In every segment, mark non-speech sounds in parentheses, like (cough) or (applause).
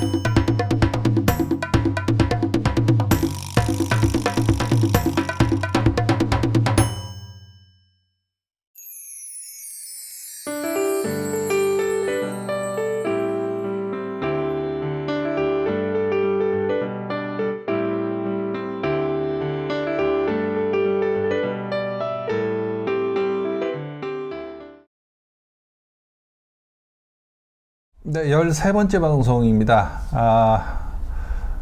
you 네, 13번째 방송입니다. 아,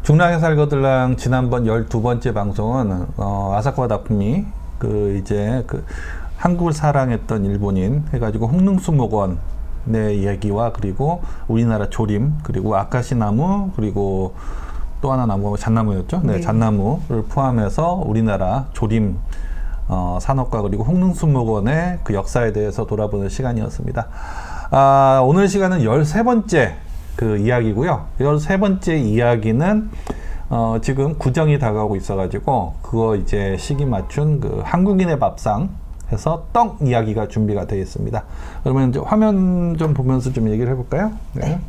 중랑의 살거들랑 지난번 12번째 방송은 어, 아사쿠와 다프미 그 이제 그 한국을 사랑했던 일본인 해가지고 홍능수목원의 이야기와 그리고 우리나라 조림 그리고 아카시 나무 그리고 또 하나 나무가 잣나무였죠. 네, 네. 잣나무를 포함해서 우리나라 조림 어, 산업과 그리고 홍능수목원의 그 역사에 대해서 돌아보는 시간이었습니다. 아, 오늘 시간은 13번째 그 이야기고요. 13번째 이야기는 어, 지금 구정이 다가오고 있어가지고 그거 이제 시기 맞춘 그 한국인의 밥상 해서 떡 이야기가 준비가 되어 있습니다. 그러면 이제 화면 좀 보면서 좀 얘기를 해볼까요? 네.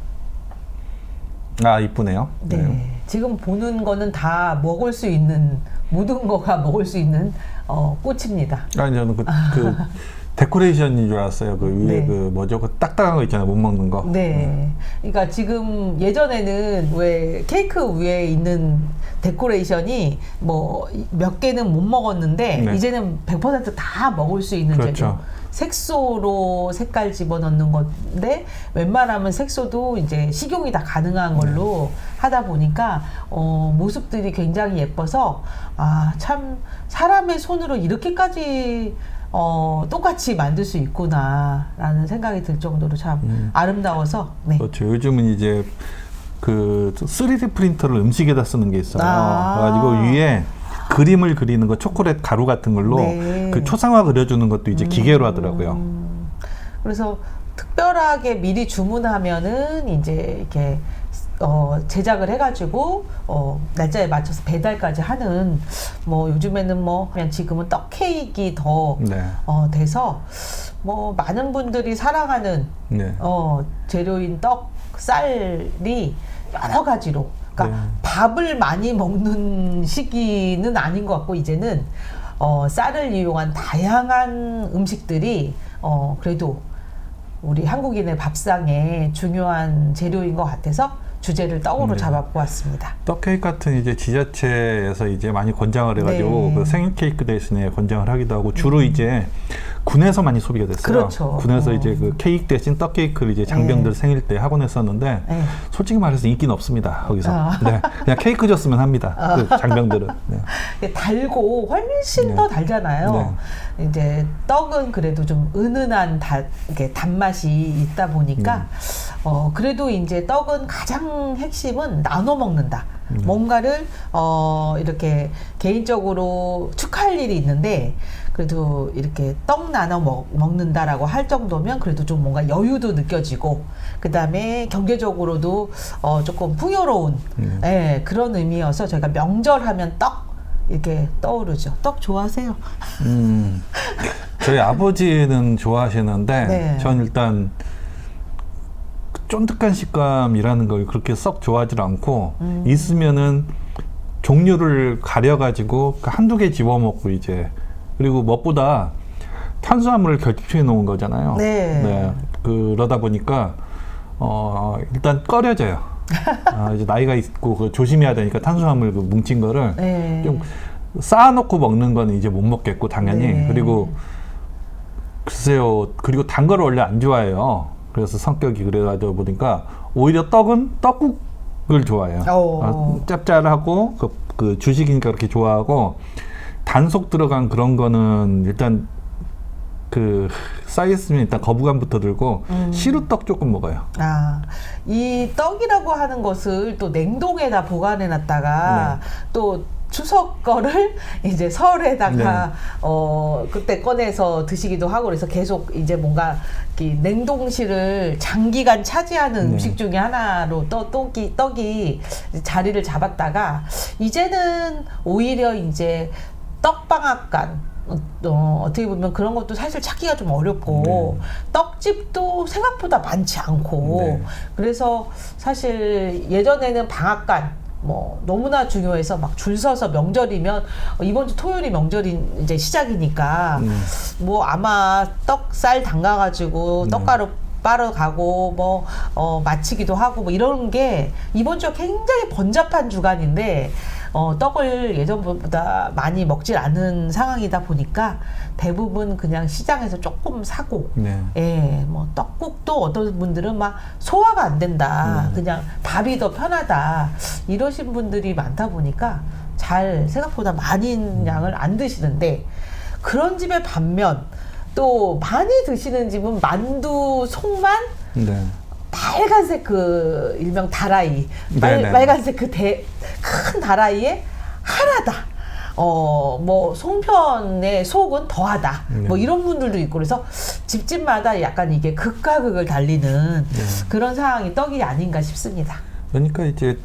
아, 이쁘네요. 네. 지금 보는 거는 다 먹을 수 있는 모든 거가 먹을 수 있는 어, 꽃입니다. 아니 저는 그, 그 (laughs) 데코레이션인 줄 알았어요. 그 위에 네. 그 뭐죠? 그 딱딱한 거 있잖아요. 못 먹는 거. 네. 그러니까 지금 예전에는 왜 케이크 위에 있는 데코레이션이 뭐 몇 개는 못 먹었는데 네. 이제는 100%다 먹을 수 있는 그렇죠. 재료. 색소로 색깔 집어넣는 건데 웬만하면 색소도 이제 식용이 다 가능한 걸로 하다 보니까 어, 모습들이 굉장히 예뻐서 아 참 사람의 손으로 이렇게까지 어, 똑같이 만들 수 있구나라는 생각이 들 정도로 참 음. 아름다워서 네. 그렇죠. 요즘은 이제 그 3D 프린터를 음식에다 쓰는 게 있어요. 아. 그래가지고 위에 그림을 그리는 거 초콜릿 가루 같은 걸로 네. 그 초상화 그려주는 것도 이제 기계로 하더라고요. 음, 그래서 특별하게 미리 주문하면은 이제 이렇게 어, 제작을 해가지고 어, 날짜에 맞춰서 배달까지 하는 뭐 요즘에는 뭐 그냥 지금은 떡 케이크 더 네. 어, 돼서 뭐 많은 분들이 사랑하는 네. 어, 재료인 떡, 쌀이 여러 가지로. 그러니까 네. 밥을 많이 먹는 시기는 아닌 것 같고 이제는 어, 쌀을 이용한 다양한 음식들이 어, 그래도 우리 한국인의 밥상에 중요한 재료인 것 같아서 주제를 떡으로 네. 잡아보았습니다. 떡 케이크 같은 이제 지자체에서 이제 많이 권장을 해가지고 네. 음. 그 생일 케이크 대신에 권장을 하기도 하고 주로 이제 군에서 많이 소비가 됐어요. 그렇죠. 군에서 어. 이제 그 케이크 대신 떡 케이크를 이제 장병들 생일 때 하곤 했었는데 네. 솔직히 말해서 인기는 없습니다. 거기서. 아. 네. 그냥 케이크 줬으면 합니다. 그 장병들은. 네. 이게 (laughs) 달고 훨씬 네. 더 달잖아요. 이제 떡은 그래도 좀 은은한 다, 이게 단맛이 있다 보니까 음. 어 그래도 이제 떡은 가장 핵심은 나눠 먹는다. 음. 뭔가를 어 이렇게 개인적으로 축하할 일이 있는데 그래도 이렇게 떡 나눠 먹, 먹는다라고 할 정도면 그래도 좀 뭔가 여유도 느껴지고 그 다음에 경제적으로도 어 조금 풍요로운 음. 예, 그런 의미여서 저희가 명절하면 떡 이렇게 떠오르죠. 떡 좋아하세요? 음. 저희 아버지는 좋아하시는데 네. 전 일단 그 쫀득한 식감이라는 걸 그렇게 썩 좋아하지 않고 음. 있으면은 종류를 가려가지고 그 한두 개 집어먹고 이제 그리고 무엇보다 탄수화물을 결집시켜 놓은 거잖아요. 네. 그러다 보니까 어 일단 꺼려져요. (laughs) 아, 이제 나이가 있고 그 조심해야 되니까 탄수화물 그 뭉친 거를 네. 좀 쌓아놓고 먹는 거는 이제 못 먹겠고 당연히 네. 그리고 글쎄요 그리고 단 거를 원래 안 좋아해요 그래서 성격이 그래가지고 보니까 오히려 떡은 떡국을 좋아해요 오. 아, 짭짤하고 그, 그 주식이니까 그렇게 좋아하고 단속 들어간 그런 거는 일단 그 쌓였으면 일단 거부감부터 들고 음. 시루떡 조금 먹어요 아, 이 떡이라고 하는 것을 또 냉동에다 보관해 놨다가 네. 또 추석 거를 (laughs) 이제 설에다가 네. 어 그때 꺼내서 드시기도 하고 그래서 계속 이제 뭔가 이 냉동실을 장기간 차지하는 네. 음식 중에 하나로 또 떡이 떡이 자리를 잡았다가 이제는 오히려 이제 떡방앗간 어, 어떻게 보면 그런 것도 사실 찾기가 좀 어렵고 떡집도 생각보다 많지 않고 네. 그래서 사실 예전에는 방앗간 뭐 너무나 중요해서 막 줄 서서 명절이면 어, 이번 주 토요일이 명절이 이제 시작이니까 음. 뭐 아마 떡쌀 담가가지고 네. 떡가루 빠러 가고 뭐 어, 마치기도 하고 뭐 이런 게 이번 주가 굉장히 번잡한 주간인데 어, 떡을 예전보다 많이 먹질 않은 상황이다 보니까 대부분 그냥 시장에서 조금 사고 네. 예, 뭐 떡국도 어떤 분들은 막 소화가 안 된다. 음. 그냥 밥이 더 편하다. 이러신 분들이 많다 보니까 잘 생각보다 많은 양을 안 드시는데 그런 집의 반면 또 많이 드시는 집은 만두 속만 네. 빨간색 그 일명 다라이 빨, 네네. 빨간색 그대큰 다라이에 하나다. 어, 뭐, 송편의 속은 더하다. 네. 뭐, 이런 분들도 있고, 그래서 집집마다 약간 이게 극과 극을 달리는 네. 그런 상황이 떡이 아닌가 싶습니다. 그러니까 이제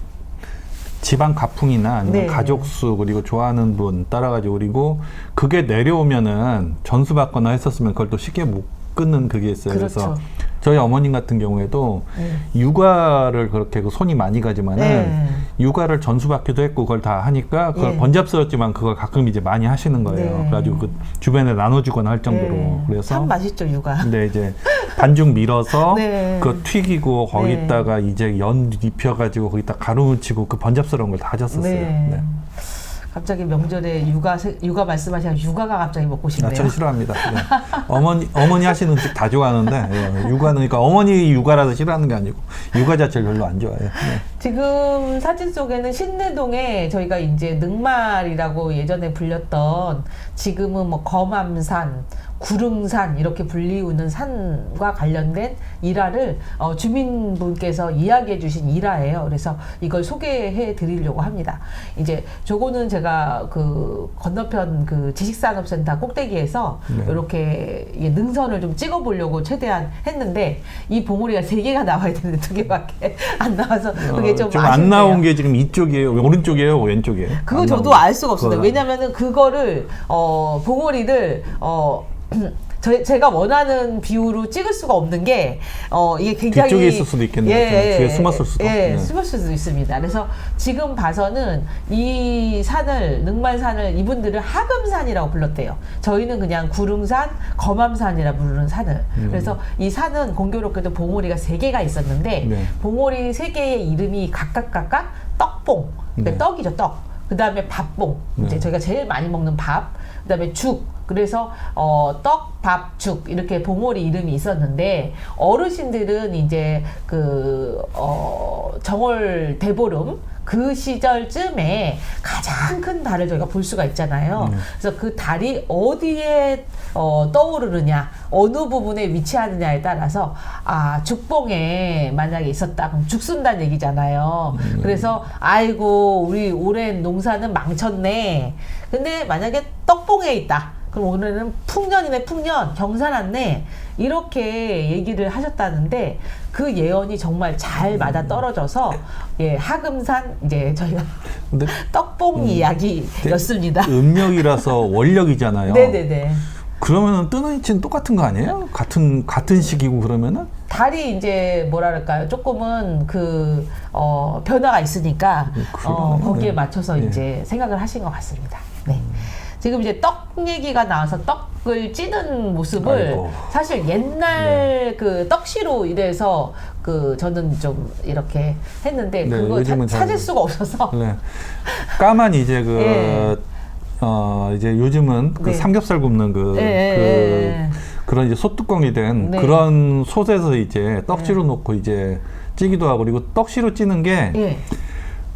집안 가풍이나 아니면 네. 가족수 그리고 좋아하는 분 따라가지고 그리고 그게 내려오면은 전수 받거나 했었으면 그걸 또 쉽게 못 끊는 그게 있어요. 래서 그렇죠. 저희 어머님 같은 경우에도 네. 육아를 그렇게 그 손이 많이 가지만은 네. 육아를 전수받기도 했고 그걸 다 하니까 그걸 예. 번잡스럽지만 그걸 가끔 이제 많이 하시는 거예요. 네. 그래가지고 그 주변에 나눠주거나 할 정도로 네. 그래서 참 맛있죠, 육아. 근데 이제 반죽 밀어서 (laughs) 네. 그거 튀기고 거기다가 이제 연 입혀가지고 거기다 가루 묻히고 그 번잡스러운 걸 다 하셨었어요. 네. 네. 갑자기 명절에 육아, 세- 육아 말씀하시니까 육아가 갑자기 먹고 아, 싶네요. 전 싫어합니다. 네. 어머니 어머니 하시는 음식 다 좋아하는데 예, 육아는 그러니까 어머니 육아라서 싫어하는 게 아니고 육아 자체를 별로 안 좋아해요. 네. 지금 사진 속에는 신내동에 저희가 이제 능말이라고 예전에 불렸던 지금은 뭐 검암산, 구릉산 이렇게 불리우는 산과 관련된 일화를 어, 주민분께서 이야기해 주신 일화예요. 그래서 이걸 소개해 드리려고 합니다. 이제 저거는 제가 그 건너편 그 지식산업센터 꼭대기에서 네. 이렇게 능선을 좀 찍어 보려고 최대한 했는데 이 봉우리가 세 개가 나와야 되는데 두 개밖에 안 나와서 그게 좀안 아쉽네요. 나온 게 지금 이쪽이에요. 오른쪽이에요, 왼쪽이에요. 그거 안 저도 알 수가 없습니다. 그거- 왜냐면은 그거를 어 봉오리를 어 (clears throat) 저, 제가 원하는 비율로 찍을 수가 없는 게, 어, 이게 굉장히. 뒤쪽에 있을 수도 있겠네요. 뒤에 숨었을 수도. 예, 네. 숨었을 수도 있습니다. 그래서 지금 봐서는 이 산을, 능말산을 이분들은 하금산이라고 불렀대요. 저희는 그냥 구릉산, 검암산이라 부르는 산을. 음. 그래서 이 산은 공교롭게도 봉오리가 세 개가 있었는데, 네. 봉오리 세 개의 이름이 각각 각각 떡봉. 그러니까 네. 떡이죠, 떡. 그 다음에 밥봉. 이제 네. 저희가 제일 많이 먹는 밥. 그 다음에 죽. 그래서 어, 떡, 밥, 죽 이렇게 봉오리 이름이 있었는데 어르신들은 이제 그 어, 정월 대보름 그 시절쯤에 가장 큰 달을 저희가 볼 수가 있잖아요. 음. 그래서 그 달이 어디에 어, 떠오르느냐, 어느 부분에 위치하느냐에 따라서 아 죽봉에 만약에 있었다 그럼 죽순다는 얘기잖아요. 그래서 아이고 우리 오랜 농사는 망쳤네. 근데 만약에 떡봉에 있다. 그럼 오늘은 풍년이네 풍년 경사났네 이렇게 얘기를 하셨다는데 그 예언이 정말 잘 맞아 떨어져서 예 하금산 이제 저희가 근데 (laughs) 떡봉 이야기였습니다. 음력이라서 월력이잖아요. 네네네. 그러면은 뜨는 위치는 똑같은 거 아니에요? 같은 같은 시기고 그러면은 달이 이제 뭐랄까요 조금은 그 어, 변화가 있으니까 음. 어, 거기에 네. 맞춰서 네. 이제 생각을 하신 것 같습니다. 네. 지금 이제 떡 얘기가 나와서 떡을 찌는 모습을 아이고. 사실 옛날 그 떡시로 이래서 그 저는 좀 이렇게 했는데 네, 그거 잘- 찾을 수가 없어서 네. 까만 이제 그 예. 어, 이제 요즘은 그 네. 삼겹살 굽는 그, 예, 예, 예. 그 그런 이제 소뚜껑이 된 네. 그런 솥에서 이제 떡지로 놓고 이제 찌기도 하고 그리고 떡시로 찌는 게 예.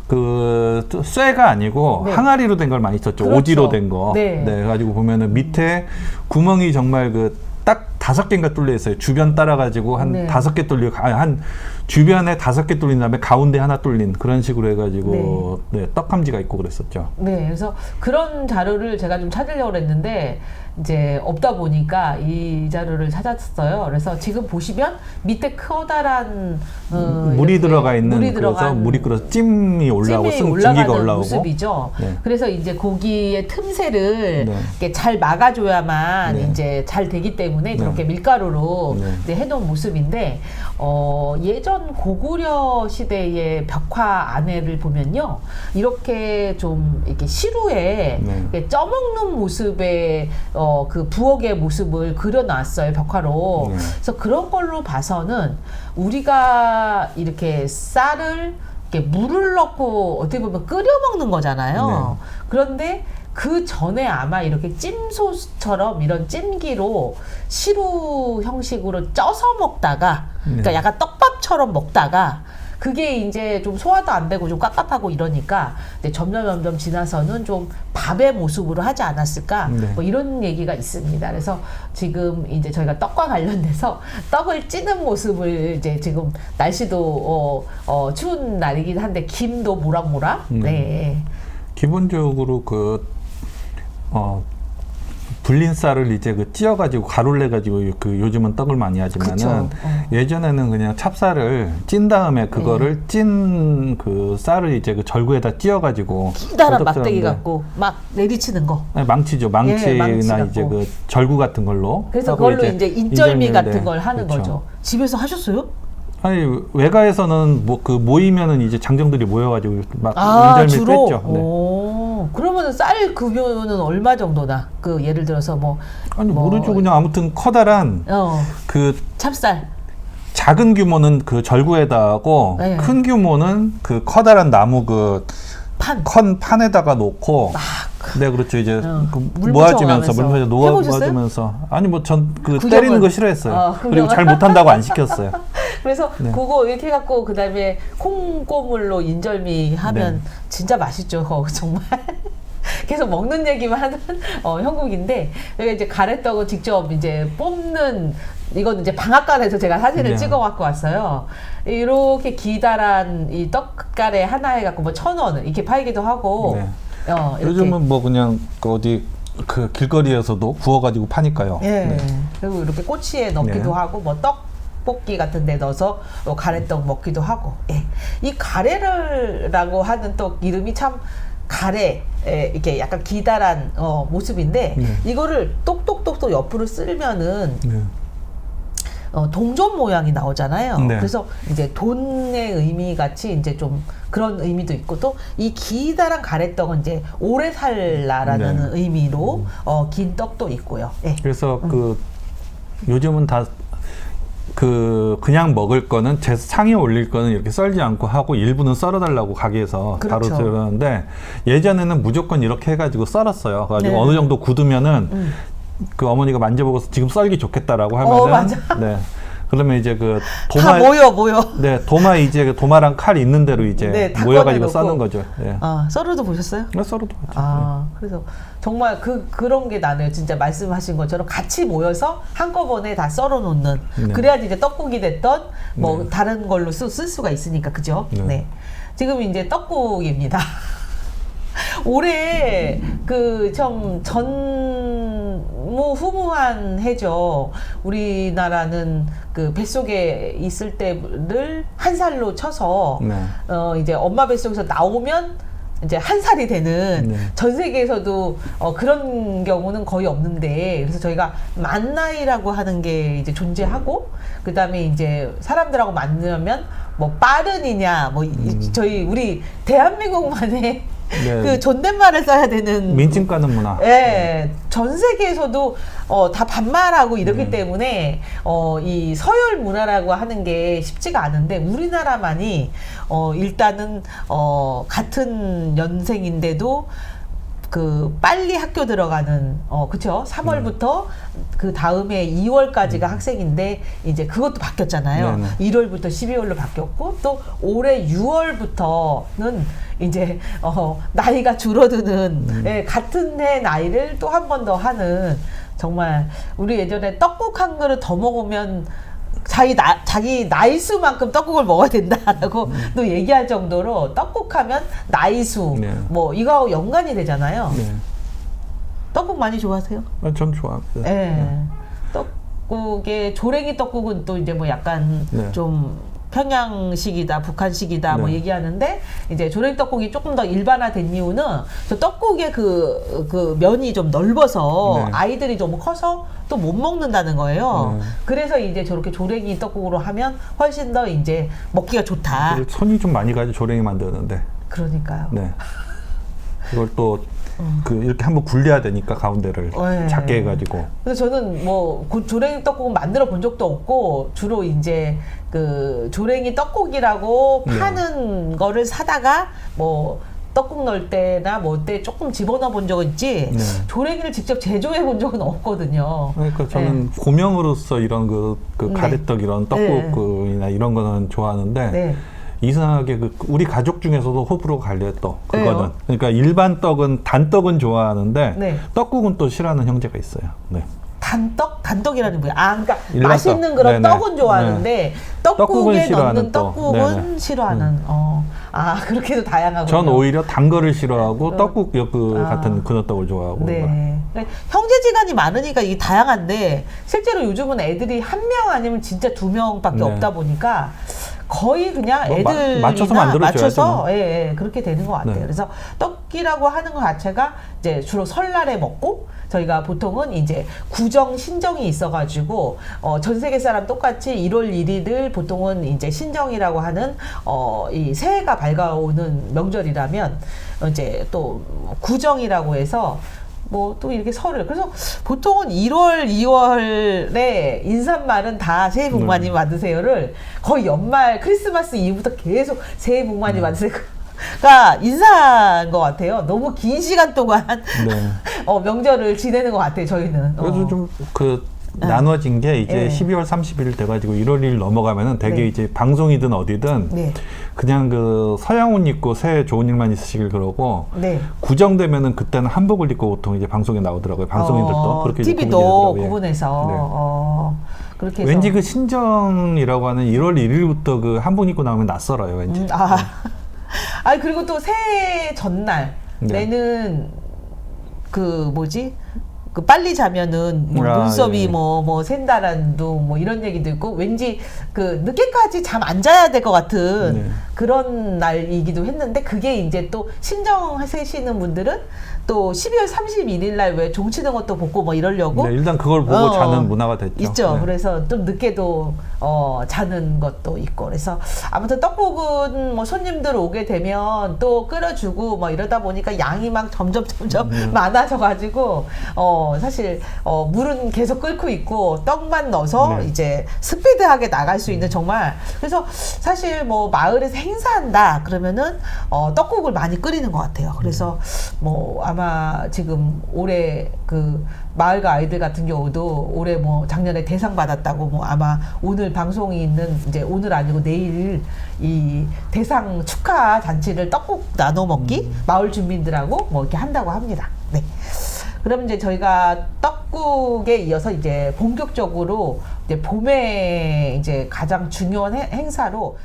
그 쇠가 아니고 네. 항아리로 된 걸 많이 썼죠. 그렇죠. 오디로 된 거. 네. 네. 가지고 보면은 밑에 구멍이 정말 그 딱 다섯 개인가 뚫려 있어요. 주변 따라 가지고 한 네. 다섯 개 뚫려 아, 한 주변에 다섯 개 뚫린 다음에 가운데 하나 뚫린 그런 식으로 해가지고 네. 떡함지가 있고 그랬었죠. 네, 그래서 그런 자료를 제가 좀 찾으려고 했는데 이제 없다 보니까 이 자료를 찾았어요. 그래서 지금 보시면 밑에 커다란 어, 물이 이렇게 들어가 있는 물이 그래서 들어간 물이 끓어서 찜이 올라오고 찜이 쓴 올라가는 증기가 올라오고 모습이죠. 네. 그래서 이제 고기의 틈새를 네. 이렇게 잘 막아줘야만 네. 이제 잘 되기 때문에 네. 그렇게 밀가루로 네. 이제 해놓은 모습인데 어, 예전 고구려 시대의 벽화 안에를 보면요 이렇게 좀 이렇게 시루에 네. 이렇게 쪄먹는 모습의 어, 그 부엌의 모습을 그려놨어요 벽화로. 네. 그래서 그런 걸로 봐서는 우리가 이렇게 쌀을 이렇게 물을 넣고 어떻게 보면 끓여 먹는 거잖아요. 네. 그런데 그 전에 아마 이렇게 찜소스처럼 이런 찜기로 시루 형식으로 쪄서 먹다가 그러니까 네. 약간 떡밥처럼 먹다가 그게 이제 좀 소화도 안 되고 좀 깝깝하고 이러니까 점점 점점 지나서는 좀 밥의 모습으로 하지 않았을까 네. 뭐 이런 얘기가 있습니다. 그래서 지금 이제 저희가 떡과 관련돼서 (laughs) 떡을 찌는 모습을 이제 지금 날씨도 어, 어, 추운 날이긴 한데 김도 모락모락. 음. 네. 기본적으로 그 어, 불린 쌀을 이제 그 찧어가지고 가루를 내가지고 그 요즘은 떡을 많이 하지만은 그쵸. 어. 예전에는 그냥 찹쌀을 찐 다음에 네. 그거를 찐그 쌀을 이제 그 절구에다 찧어가지고 기다란 막대기 갖고 막 내리치는 거. 아니, 망치죠. 망치나 예, 이제. 그 절구 같은 걸로. 그래서 그걸로 이제 인절미 같은 걸 하는 그렇죠. 거죠. 집에서 하셨어요? 아니 외가에서는 뭐 그 모이면은 이제 장정들이 모여가지고 막 아 인절미 주로. 뺐죠. 네. 오, 그러면 쌀 급여는 얼마 정도나? 그 예를 들어서 뭐 아니 뭐- 모르죠. 그냥 아무튼 커다란 어, 그 찹쌀. 작은 규모는 그 절구에다 하고 네. 큰 규모는 그 커다란 나무 그 판. 컨 판에다가 놓고 막 네 그렇죠 이제 어, 그 물 모아지면서 묻혀가면서. 물 모아 해보셨어요? 모아지면서 아니 뭐 전 그 때리는 거 싫어했어요 어, 그리고 잘 못한다고 안 시켰어요 (laughs) 그래서 네. 그거 이렇게 해갖고 그 다음에 콩고물로 인절미 하면 네. 진짜 맛있죠. 어, (laughs) 정말. 계속 먹는 얘기만 하는 어, 형국인데 여기 이제 가래떡을 직접 이제 뽑는 이건 이제 방앗간에서 제가 사진을 네. 찍어 갖고 왔어요. 이렇게 기다란 이 떡가래 하나 해갖고 뭐 천 원 이렇게 팔기도 하고. 네. 어, 이렇게. 요즘은 뭐 그냥 그 어디 그 길거리에서도 구워가지고 파니까요 예. 네. 그리고 이렇게 꼬치에 넣기도 네. 하고 뭐 떡 볶이 같은 데 넣어서 뭐 가래떡 먹기도 하고. 예. 이 가래를라고 하는 떡 이름이 참 가래 에, 이렇게 약간 기다란 어, 모습인데 네. 이거를 똑똑똑똑 옆으로 쓸면은 네. 어, 동전 모양이 나오잖아요. 네. 그래서 이제 돈의 의미 같이 이제 좀 그런 의미도 있고 또 이 기다란 가래떡은 이제 오래 살라라는 네. 의미로 어, 긴 떡도 있고요. 예. 그래서 그 요즘은 다 그 그냥 먹을 거는 제 상에 올릴 거는 이렇게 썰지 않고 하고 일부는 썰어달라고 가게에서 바로 그렇죠. 썰었는데 예전에는 무조건 이렇게 해가지고 썰었어요. 그래가지고 네. 어느 정도 굳으면은 음. 그 어머니가 만져보고 지금 썰기 좋겠다라고 하면은 어, 맞아. 네 그러면 이제 그다 도마 모여 모여. 네 도마 이제 그 도마랑 칼 있는 대로 이제 네, 다 모여가지고 꺼내놓고. 써는 거죠. 예. 아, 썰어도 보셨어요? 네, 썰어도 맞죠. 아, 그래서 정말 그 그런 게 나네요. 진짜 말씀하신 것처럼 같이 모여서 한꺼번에 다 썰어 놓는. 네. 그래야지 이제 떡국이 됐던 뭐 네. 다른 걸로 쓸, 쓸 수가 있으니까 그죠? 네. 네. 지금 이제 떡국입니다. (laughs) 올해 그좀전 무 후무한 해죠. 우리나라는 그 뱃속에 있을 때를 한 살로 쳐서 네. 어 이제 엄마 뱃속에서 나오면 이제 한 살이 되는 네. 전 세계에서도 어 그런 경우는 거의 없는데 그래서 저희가 만 나이라고 하는 게 이제 존재하고 그 다음에 이제 사람들하고 만나면 뭐 빠른이냐 뭐 이- 음. 저희 우리 대한민국만의 네. 그 존댓말을 써야 되는 민증 까는 문화. 예, 전 세계에서도 어, 다 반말하고 이렇기 네. 때문에 어, 이 서열 문화라고 하는 게 쉽지가 않은데 우리나라만이 어, 일단은 어, 같은 연생인데도 그 빨리 학교 들어가는 어 그쵸 3월부터 그 다음에 2월까지가 학생인데 이제 그것도 바뀌었잖아요. 네 네. 1월부터 12월로 바뀌었고 또 올해 6월부터는 이제 어 나이가 줄어드는 예, 같은 해 나이를 또 한 번 더 하는 정말 우리 예전에 떡국 한 그릇 더 먹으면 자기 나 자기 나이수만큼 떡국을 먹어야 된다라고 음. 또 얘기할 정도로 떡국하면 나이수 네. 뭐 이거하고 연관이 되잖아요. 네. 떡국 많이 좋아하세요? 아, 전 좋아합니다. 네. 떡국의 조랭이 떡국은 또 이제 뭐 약간 네. 좀 평양식이다, 북한식이다 뭐 네. 얘기하는데 이제 조랭이 떡국이 조금 더 일반화된 이유는 저 떡국의 그, 그 면이 좀 넓어서 네. 아이들이 좀 커서 또 못 먹는다는 거예요. 네. 그래서 이제 저렇게 조랭이 떡국으로 하면 훨씬 더 이제 먹기가 좋다. 손이 좀 많이 가지 조랭이 만드는데. 그러니까요. 네. 이걸 또 그 이렇게 한번 굴려야 되니까 가운데를 네. 작게 해가지고. 그래서 저는 뭐 그 조랭이 떡국은 만들어 본 적도 없고 주로 이제 그 조랭이 떡국이라고 네. 파는 거를 사다가 뭐 떡국 넣을 때나 뭐 때 조금 집어넣어 본 적은 있지 네. 조랭이를 직접 제조해 본 적은 없거든요. 그러니까 저는 고명으로서 이런 그, 그 네. 가래떡 이런 네. 떡국이나 이런 거는 좋아하는데 네. 이상하게 그 우리 가족 중에서도 호불호 갈려떡 그거는 왜요? 그러니까 일반 떡은 단떡은 좋아하는데 네. 떡국은 또 싫어하는 형제가 있어요. 네. 단떡? 단떡이라는 뭐야? 아, 그러니까 일반 맛있는 떡. 그런 네네. 떡은 좋아하는데 떡국에 떡국은 싫어하는 넣는 또. 떡국은 네네. 음. 싫어하는. 어. 아, 그렇게도 다양하군요. 전 오히려 단 거를 싫어하고 어. 떡국 그 아. 같은 근어떡을 좋아하고 네. 그러니까 형제지간이 많으니까 이게 다양한데 실제로 요즘은 애들이 한 명 아니면 진짜 두 명밖에 네. 없다 보니까 거의 그냥 뭐 마- 애들이나 맞춰서 만들어줘야죠, 맞춰서 뭐. 예, 예, 그렇게 되는 것 같아요. 네. 그래서 떡이라고 하는 것 자체가 이제 주로 설날에 먹고 저희가 보통은 이제 구정 신정이 있어가지고 어, 전 세계 사람 똑같이 1월 1일을 보통은 이제 신정이라고 하는 어, 이 새해가 밝아오는 명절이라면 이제 또 구정이라고 해서 뭐 또 이렇게 설을 그래서 보통은 1월, 2월에 인사말은 다 새해 복 많이 네. 받으세요를 거의 연말 크리스마스 이후부터 계속 새해 복 네. 많이 받으세요. (laughs) 가 인사인 것 같아요. 너무 긴 시간 동안 네. (laughs) 어, 명절을 지내는 것 같아요. 저희는. 그래서 어. 좀그 나눠진 게 이제 네. 12월 30일 돼가지고 1월 1일 넘어가면은 되게 네. 이제 방송이든 어디든 네, 그냥 그 서양 옷 입고 새해 좋은 일만 있으시길 그러고 네. 구정되면은 그때는 한복을 입고 보통 이제 방송에 나오더라고요. 방송인들도 어, 그렇게 TV도. 구분해서 네. 어, 그렇게 해서 왠지 그 신정이라고 하는 1월 1일부터 그 한복 입고 나오면 낯설어요. 왠지. 음, 아, (laughs) 아 그리고 또 새해 전날 네. 내는 그 뭐지? 그 빨리 자면은 뭐 아, 눈썹이 예. 뭐뭐 샌다라는 둥뭐 이런 얘기도 있고 왠지 그 늦게까지 잠 안 자야 될 것 같은 네. 그런 날이기도 했는데 그게 이제 또 신정 하시는 분들은 또 12월 31일 날왜 종치는 것도 벗고 뭐 이러려고 네, 일단 그걸 보고 어, 자는 문화가 됐죠. 있죠. 네. 그래서 좀 늦게도 어, 자는 것도 있고 그래서 아무튼 떡국은 뭐 손님들 오게 되면 또 끓여주고 뭐 이러다 보니까 양이 막 점점 점점 음. (laughs) 많아져가지고 어 사실 어 물은 계속 끓고 있고 떡만 넣어서 네. 이제 스피드하게 나갈 수 있는 정말 그래서 사실 뭐 마을에서 행사한다 그러면은 어 떡국을 많이 끓이는 것 같아요. 그래서 뭐 아마 지금 올해 그 마을과 아이들 같은 경우도 올해 뭐 작년에 대상 받았다고 뭐 아마 오늘 방송이 있는 이제 오늘 아니고 내일 이 대상 축하 잔치를 떡국 나눠 먹기 마을 주민들하고 뭐 이렇게 한다고 합니다. 네. 그럼 이제 저희가 떡국에 이어서 이제 본격적으로 이제 봄에 이제 가장 중요한 행- 행사로